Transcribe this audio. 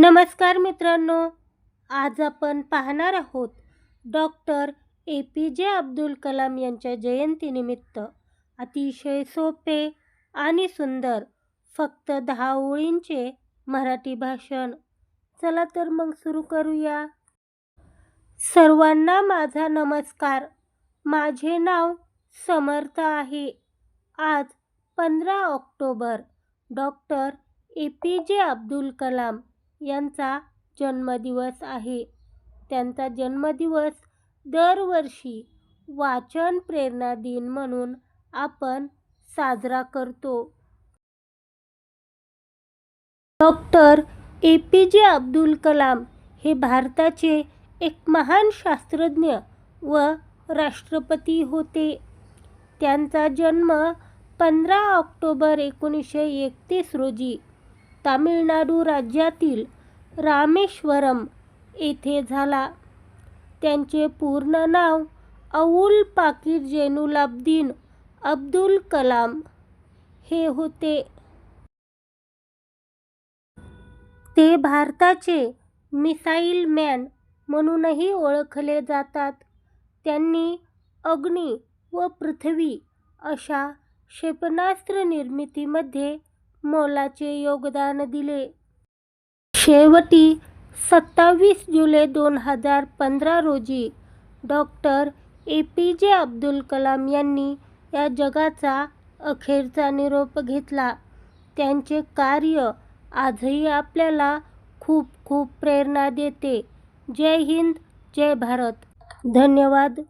नमस्कार मित्रांनो आज आपण पाहणार आहोत डॉक्टर ए पी जे अब्दुल कलाम यांच्या जयंतीनिमित्त अतिशय सोपे आणि सुंदर फक्त दहा ओळींचे मराठी भाषण. चला तर मग सुरू करूया. सर्वांना माझा नमस्कार. माझे नाव समर्थ आहे. आज पंधरा ऑक्टोबर. डॉक्टर ए पी जे अब्दुल कलाम यांचा जन्मदिवस आहे. त्यांचा जन्मदिवस दरवर्षी वाचन प्रेरणा दिन म्हणून आपण साजरा करतो. डॉक्टर ए पी जे अब्दुल कलाम हे भारताचे एक महान शास्त्रज्ञ व राष्ट्रपती होते. त्यांचा जन्म पंधरा ऑक्टोबर एकोणीसशे एकतीस रोजी तामिळनाडू राज्यातील रामेश्वरम येथे झाला. त्यांचे पूर्ण नाव अवुल पाकीर जैनुलाब्दीन अब्दुल कलाम हे होते. ते भारताचे मिसाईल मॅन म्हणूनही ओळखले जातात. त्यांनी अग्नी व पृथ्वी अशा क्षेपणास्त्र निर्मितीमध्ये मोलाचे योगदान दिले. शेवटी सत्तावीस जुलै दोन हजार पंधरा रोजी डॉक्टर ए पी जे अब्दुल कलाम यांनी या जगाचा अखेरचा निरोप घेतला. त्यांचे कार्य आजही आपल्याला खूप खूप प्रेरणा देते. जय हिंद जय भारत. धन्यवाद.